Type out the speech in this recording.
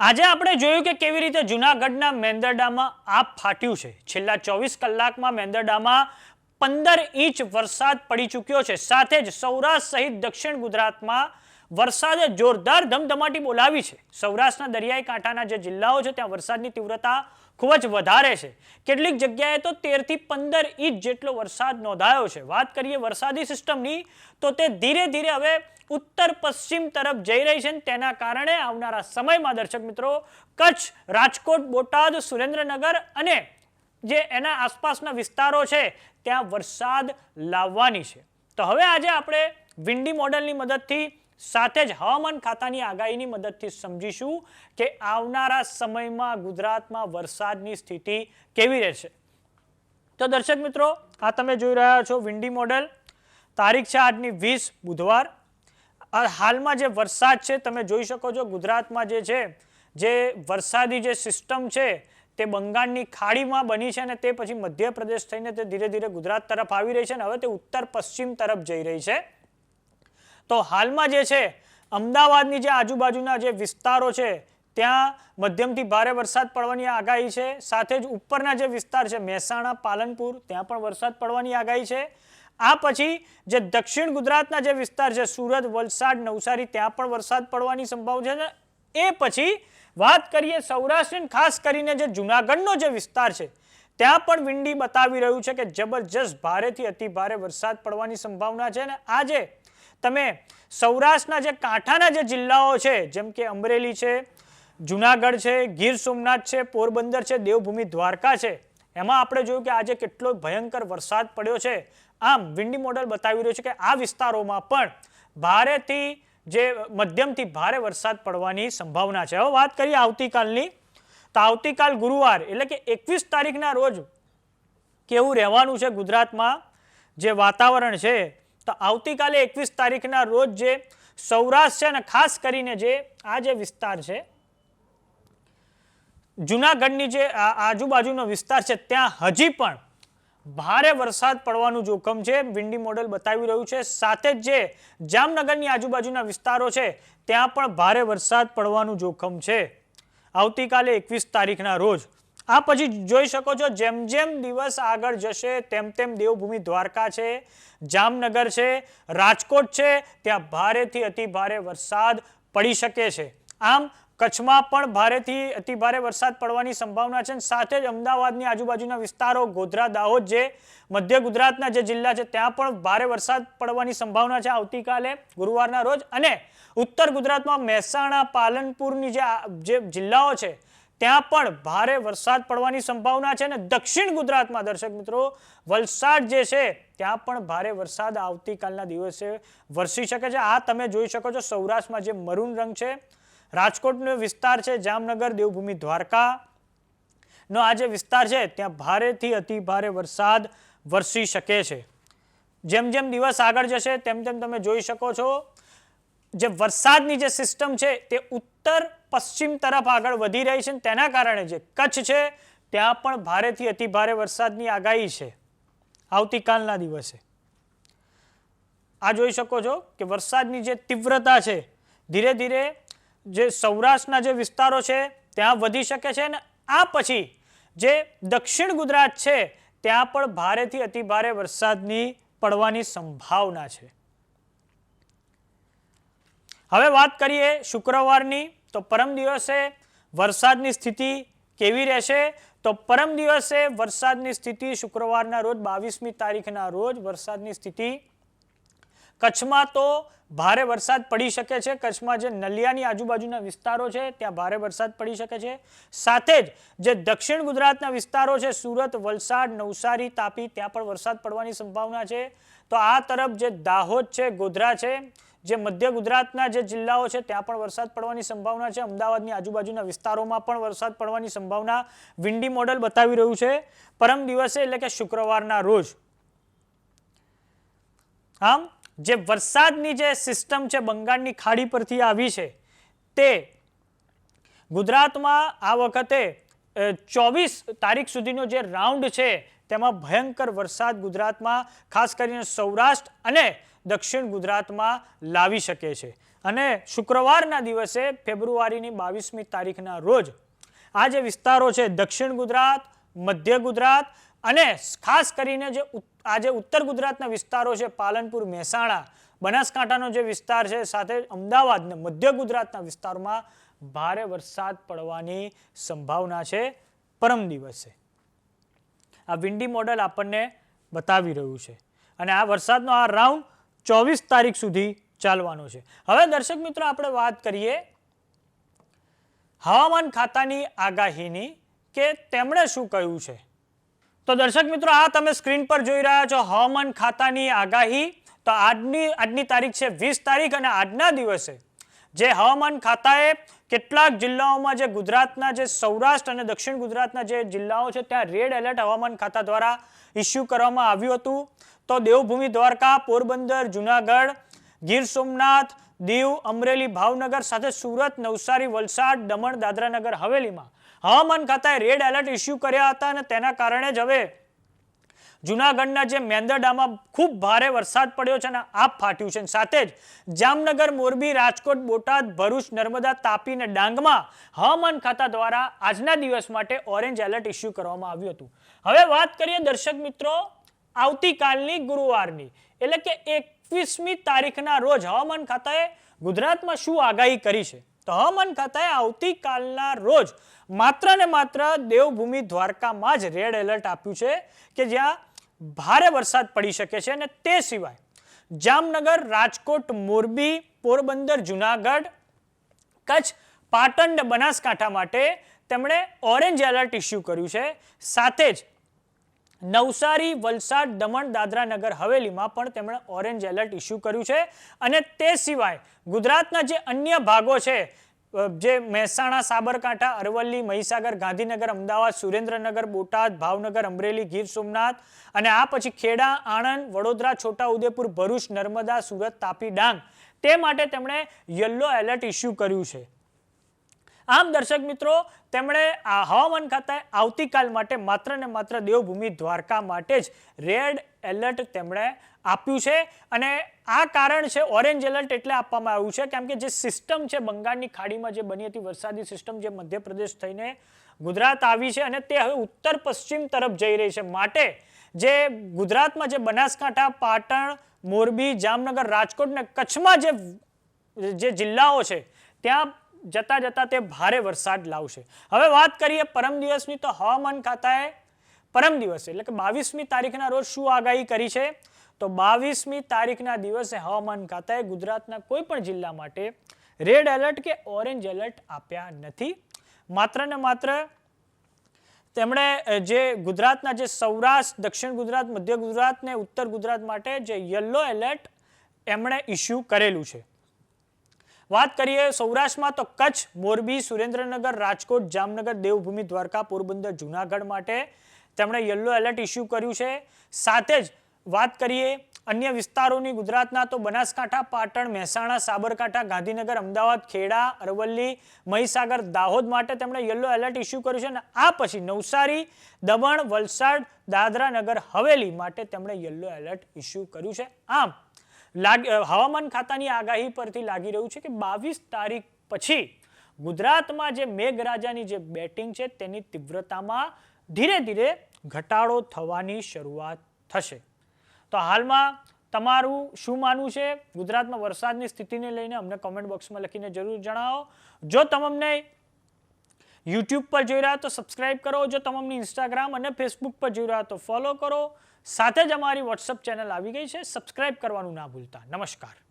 આજે આપણે જોયું કે કેવી રીતે જૂનાગઢના મેંદરડામાં આપ ફાટ્યું છે. છેલ્લા ચોવીસ કલાકમાં મેંદરડામાં પંદર ઇંચ વરસાદ પડી ચૂક્યો છે. સાથે જ સૌરાષ્ટ્ર સહિત દક્ષિણ ગુજરાતમાં વરસાદે જોરદાર ધમધમાટી બોલાવી છે. સૌરાષ્ટ્રના દરિયાઈ કાંઠાના જે જિલ્લાઓ છે, ત્યાં વરસાદની તીવ્રતા ખૂબ જ વધારે છે. કેટલીક જગ્યાએ તો તેરથી પંદર ઇંચ જેટલો વરસાદ નોંધાયો છે. વાત કરીએ વરસાદી સિસ્ટમની, તો તે ધીરે ધીરે હવે ઉત્તર પશ્ચિમ તરફ જઈ રહી છે તેના કારણે આવનારા સમયમાં દર્શક મિત્રો, કચ્છ, રાજકોટ, બોટાદ, સુરેન્દ્રનગર અને જે એના આસપાસના વિસ્તારો છે, ત્યાં વરસાદ લાવવાની છે. તો હવે આજે આપણે વિન્ડી મોડલની મદદથી સાથે જ હવામાન ખાતાની આગાહીની મદદથી સમજીશું કે આવનારા સમયમાં ગુજરાતમાં વરસાદની સ્થિતિ કેવી રહેશે. તો દર્શક મિત્રો, આ તમે જોઈ રહ્યા છો વિન્ડી મોડલ. તારીખ છે આજની વીસ, બુધવાર. હાલમાં જે વરસાદ છે, તમે જોઈ શકો છો ગુજરાતમાં જે છે, જે વરસાદી જે સિસ્ટમ છે, તે બંગાળની ખાડીમાં બની છે અને તે પછી મધ્યપ્રદેશ થઈને તે ધીરે ધીરે ગુજરાત તરફ આવી રહી છે અને હવે તે ઉત્તર પશ્ચિમ તરફ જઈ રહી છે. તો હાલમાં જે છે, અમદાવાદની જે આજુબાજુના જે વિસ્તારો છે, ત્યાં મધ્યમથી ભારે વરસાદ પડવાની આગાહી છે. સાથે જ ઉપરના જે વિસ્તાર છે, મહેસાણા, પાલનપુર, ત્યાં પણ વરસાદ પડવાની આગાહી છે. આ પછી જે દક્ષિણ ગુજરાતના જે વિસ્તાર છે, સુરત, વલસાડ, નવસારી, ત્યાં પણ વરસાદ પડવાની સંભાવના છે. એ પછી વાત કરીએ સૌરાષ્ટ્રની ખાસ કરીને જે જુનાગઢનો જે વિસ્તાર છે, ત્યાં પણ વિંડી બતાવી રહ્યું છે કે જબરજસ્ત ભારેથી અતિ ભારે વરસાદ પડવાની સંભાવના છે. અને આજે તમે સૌરાષ્ટ્રના જે કાંઠાના જે જિલ્લાઓ છે, જેમ કે અમરેલી છે, જુનાગઢ છે, ગીર સોમનાથ છે, પોરબંદર છે, દેવભૂમિ દ્વારકા છે, એમાં આપણે જોયું કે આજે કેટલો ભયંકર વરસાદ પડ્યો છે. આમ વિન્ડી મોડલ બતાવી રહ્યું છે કે આ વિસ્તારોમાં પણ ભારેથી જે મધ્યમથી ભારે વરસાદ પડવાની સંભાવના છે. હવે વાત કરીએ આવતીકાલની. તો આવતીકાલ ગુરુવાર એટલે કે એકવીસ તારીખના રોજ કેવું રહેવાનું છે ગુજરાતમાં? જે વાતાવરણ છે તો આવતીકાલે એકવીસ તારીખના રોજ જે સૌરાષ્ટ્ર છે અને ખાસ કરીને જે આ જે વિસ્તાર છે, જુનાગઢની જે આજુબાજુનો વિસ્તાર છે, ત્યાં હજી પણ ભારે વરસાદ પડવાનું જોખમ છે, વિન્ડી મોડલ બતાવી રહ્યું છે. સાથે જ જે જામનગરની આજુબાજુના વિસ્તારો છે, ત્યાં પણ ભારે વરસાદ પડવાનું જોખમ છે. આવતીકાલે એકવીસ તારીખના રોજ આ પછી જોઈ શકો છો, જેમ જેમ દિવસ આગળ જશે, તેમ તેમ દેવભૂમિ દ્વારકા છે, જામનગર છે, રાજકોટ છે, ત્યાં ભારેથી અતિ ભારે વરસાદ પડી શકે છે. આમ, કચ્છમાં પણ ભારેથી અતિ ભારે વરસાદ પડવાની સંભાવના છે સાથે જ અમદાવાદની આજુબાજુના વિસ્તારો, ગોધરા, દાહોદ જે, મધ્ય ગુજરાતના જે જિલ્લા છે, ત્યાં પણ ભારે વરસાદ પડવાની સંભાવના છે આવતીકાલે, ગુરુવારના રોજ. અને ઉત્તર ગુજરાતમાં મહેસાણા, પાલનપુરની જે જે જિલ્લાઓ છે ત્યાં પણ ભારે વરસાદ પડવાની સંભાવના છે અને દક્ષિણ ગુજરાતમાં દર્શક મિત્રો, વલસાડ જે છે, ત્યાં પણ ભારે વરસાદ આવતીકાલના દિવસે વરસી શકે છે. આ તમે જોઈ શકો છો સૌરાષ્ટ્રમાં જે મરૂન રંગ છે, રાજકોટનો વિસ્તાર છે, જામનગર, દેવભૂમિ, દ્વારકા નો આ જે વિસ્તાર છે, ત્યાં ભારેથી અતિ ભારે વરસાદ વરસી શકે છે. જેમ જેમ દિવસ આગળ જશે, તેમ તેમ તમે જોઈ શકો છો, જે વરસાદની જે સિસ્ટમ છે, તે ઉત્તર પશ્ચિમ તરફ આગળ વધી રહી છે તેના કારણે જે કચ્છ છે, ત્યાં પણ ભારેથી અતિ ભારે વરસાદની આગાહી છે. આવતીકાલના દિવસે. આ જોઈ શકો છો કે વરસાદની જે તીવ્રતા છે, ધીરે ધીરે જે સૌરાષ્ટ્રના જે વિસ્તારો છે, ત્યાં વધી શકે છે અને આ પછી જે દક્ષિણ ગુજરાત છે, ત્યાં પણ ભારેથી અતિ ભારે વરસાદની પડવાની સંભાવના છે. હવે વાત કરીએ શુક્રવારની, તો પરમ દિવસે વરસાદની સ્થિતિ કેવી રહેશે? તો પરમ દિવસે વરસાદની સ્થિતિ શુક્રવારના રોજ, બાવીસમી તારીખના રોજ વરસાદની સ્થિતિ કચ્છમાં તો ભારે વરસાદ પડી શકે છે. કચ્છમાં જે નલિયાની આજુબાજુના વિસ્તારો છે, ત્યાં ભારે વરસાદ પડી શકે છે. સાથે જ જે દક્ષિણ ગુજરાતના વિસ્તારો છે, સુરત, વલસાડ, નવસારી, તાપી, ત્યાં પણ વરસાદ પડવાની સંભાવના છે. તો આ તરફ જે દાહોદ છે, ગોધરા છે, જે મધ્ય ગુજરાતના જે જિલ્લાઓ છે, ત્યાં પણ વરસાદ પડવાની સંભાવના છે. અમદાવાદની આજુબાજુના વિસ્તારોમાં પણ વરસાદ પડવાની સંભાવના વિન્ડી મોડલ બતાવી રહ્યું છે. પરમ દિવસે એટલે કે શુક્રવારના રોજ. આમ, જે વરસાદની જે સિસ્ટમ છે, બંગાળની ખાડી પરથી આવી છે, તે ગુજરાતમાં આ વખતે ચોવીસ તારીખ સુધીનો જે રાઉન્ડ છે તેમાં ભયંકર વરસાદ ગુજરાતમાં, ખાસ કરીને સૌરાષ્ટ્ર અને દક્ષિણ ગુજરાતમાં લાવી શકે છે. અને શુક્રવારના દિવસે ફેબ્રુઆરીની બાવીસમી તારીખના રોજ આ જે વિસ્તારો છે, દક્ષિણ ગુજરાત, મધ્ય ગુજરાત અને ખાસ કરીને જે આજે ઉત્તર ગુજરાતના વિસ્તારો છે, પાલનપુર, મહેસાણા, બનાસકાંઠાનો જે વિસ્તાર છે, સાથે અમદાવાદને મધ્ય ગુજરાતના વિસ્તારમાં ભારે વરસાદ પડવાની સંભાવના છે. પરમ દિવસે. આ વિન્ડી મોડલ આપણને બતાવી રહ્યું છે. અને આ વરસાદનો આ રાઉન્ડ ચોવીસ તારીખ સુધી ચાલવાનો છે. હવે દર્શક મિત્રો આપણે વાત કરીએ હવામાન ખાતાની આગાહીની કે તેમણે શું કહ્યું છે. તો દર્શક મિત્રો, આ તમે સ્ક્રીન પર જોઈ રહ્યા છો હવામાન ખાતાની આગાહી. તો આજની આજની તારીખ છે વીસ તારીખ અને આજના દિવસે જે હવામાન ખાતાએ કેટલાક જિલ્લાઓમાં જે ગુજરાતના જે સૌરાષ્ટ્ર અને દક્ષિણ ગુજરાતના જે જિલ્લાઓ છે, ત્યાં રેડ એલર્ટ હવામાન ખાતા દ્વારા ઇસ્યુ કરવામાં આવ્યું હતું. તો દેવભૂમિ દ્વારકા, પોરબંદર, જુનાગઢ, ગીર સોમનાથ, દીવ, અમરેલી, ભાવનગર સાથે સુરત, નવસારી, વલસાડ, દમણ, દાદરાનગર, હવેલીમાં હવામાન ખાતાએ રેડ એલર્ટ ઇસ્યુ કર્યા હતા અને તેના કારણે જ હવે જુનાગઢના જે મેંદરડામાં ખૂબ ભારે વરસાદ પડ્યો છે અને આપ ફાટ્યું છે. સાથે જ જામનગર, મોરબી, રાજકોટ, બોટાદ, ભરૂચ, નર્મદા, તાપી અને ડાંગમાં હવામાન ખાતા દ્વારા આજના દિવસ માટે ઓરેન્જ એલર્ટ ઇસ્યુ કરવામાં આવ્યું હતું. હવે વાત કરીએ દર્શક મિત્રો આવતીકાલની ગુરુવારની. એટલે કે એકવીસમી તારીખના રોજ હવામાન ખાતાએ ગુજરાતમાં શું આગાહી કરી છે? તો હવામાન ખાતાએ આવતીકાલના રોજ માત્ર ને માત્ર દેવભૂમિ દ્વારકામાં જ રેડ એલર્ટ આપ્યું છે કે જ્યાં ભારે વરસાદ પડી શકે છે અને તે સિવાય જામનગર, રાજકોટ, મોરબી, પોરબંદર, જુનાગઢ, કચ્છ, પાટણ બનાસકાંઠા માટે તેમણે ઓરેન્જ એલર્ટ ઇસ્યુ કર્યું છે. સાથે જ નવસારી, વલસાડ, દમણ, દાદરા નગર, હવેલીમાં પણ તેમણે ઓરેન્જ એલર્ટ ઇસ્યુ કર્યું છે. અને તે સિવાય ગુજરાતના જે અન્ય ભાગો છે જે મહેસાણા, સાબરકાંઠા, અરવલ્લી, મહીસાગર, ગાંધીનગર, અમદાવાદ, સુરેન્દ્રનગર, બોટાદ, ભાવનગર, અમરેલી, ગીર સોમનાથ અને આ પછી ખેડા, આણંદ, વડોદરા, છોટાઉદેપુર, ભરૂચ, નર્મદા, સુરત, તાપી, ડાંગ તે માટે તેમણે યલો એલર્ટ ઇસ્યુ કર્યું છે. આમ દર્શક મિત્રો તેમણે આ હવામાન ખાતાએ આવતીકાલ માટે માત્ર ને માત્ર દેવભૂમિ દ્વારકા માટે જ રેડ એલર્ટ તેમણે આપ્યું છે. અને આ કારણ છે ઓરેન્જ એલર્ટ એટલે આપવામાં આવ્યું છે કેમ કે જે સિસ્ટમ છે બંગાળની ખાડીમાં જે બની હતી, વરસાદી સિસ્ટમ જે મધ્યપ્રદેશ થઈને ગુજરાત આવી છે અને તે હવે ઉત્તર પશ્ચિમ તરફ જઈ રહી છે. માટે જે ગુજરાતમાં જે બનાસકાંઠા, પાટણ, મોરબી, જામનગર, રાજકોટ ને કચ્છમાં જે જે જિલ્લાઓ છે, ત્યાં જતા જતા તે ભારે વરસાદ લાવશે. હવે વાત કરીએ પરમ દિવસની, તો હવામાન ખાતાએ પરમ દિવસે, એટલે કે બાવીસમી તારીખના રોજ શું આગાહી કરી છે? તો બાવીસમી તારીખના દિવસે હવામાન ખાતાએ ગુજરાતના કોઈ પણ જિલ્લા માટે રેડ એલર્ટ કે ઓરેન્જ એલર્ટ આપ્યા નથી. માત્ર ને માત્ર તેમણે જે ગુજરાતના જે સૌરાષ્ટ્ર, દક્ષિણ ગુજરાત, મધ્ય ગુજરાત ને ઉત્તર ગુજરાત માટે જે યલો એલર્ટ એમણે ઇસ્યુ કરેલું છે. વાત કરીએ સૌરાષ્ટ્રમાં તો કચ્છ, મોરબી, સુરેન્દ્રનગર, રાજકોટ, જામનગર, દેવભૂમિ, દ્વારકા, પોરબંદર, જુનાગઢ માટે તેમણે યલો એલર્ટ ઇસ્યુ કર્યું છે. સાથે જ વાત કરીએ અન્ય વિસ્તારોની, ગુજરાતના તો બનાસકાંઠા, પાટણ, મહેસાણા, સાબરકાંઠા, ગાંધીનગર, અમદાવાદ, ખેડા, અરવલ્લી, મહીસાગર, દાહોદ માટે તેમણે યલો એલર્ટ ઇસ્યુ કર્યું છે અને આ પછી નવસારી, દમણ, વલસાડ દાદરા નગર હવેલી માટે તેમણે યલો એલર્ટ ઇસ્યુ કર્યું છે. આમ લાગ હવામાન ખાતાની આગાહી પરથી લાગી રહ્યું છે કે બાવીસ તારીખ પછી ગુજરાતમાં જે મેઘરાજાની જે બેટિંગ છે તેની તીવ્રતામાં ધીરે ધીરે ઘટાડો થવાની શરૂઆત થશે. તો હાલમાં તમારું શું માનવું છે? ગુજરાતમાં વરસાદની સ્થિતિને લઈને અમને કોમેન્ટ બોક્સમાં લખીને જરૂર જણાવો. જો તમને યુટ્યુબ પર જોઈ રહ્યા તો સબસ્ક્રાઇબ કરો, જો તમામની ઇન્સ્ટાગ્રામ અને ફેસબુક પર જોઈ રહ્યા તો ફોલો કરો. સાથે જ અમારી વોટ્સઅપ ચેનલ આવી ગઈ છે. સબસ્ક્રાઇબ કરવાનું ના ભૂલતા. નમસ્કાર.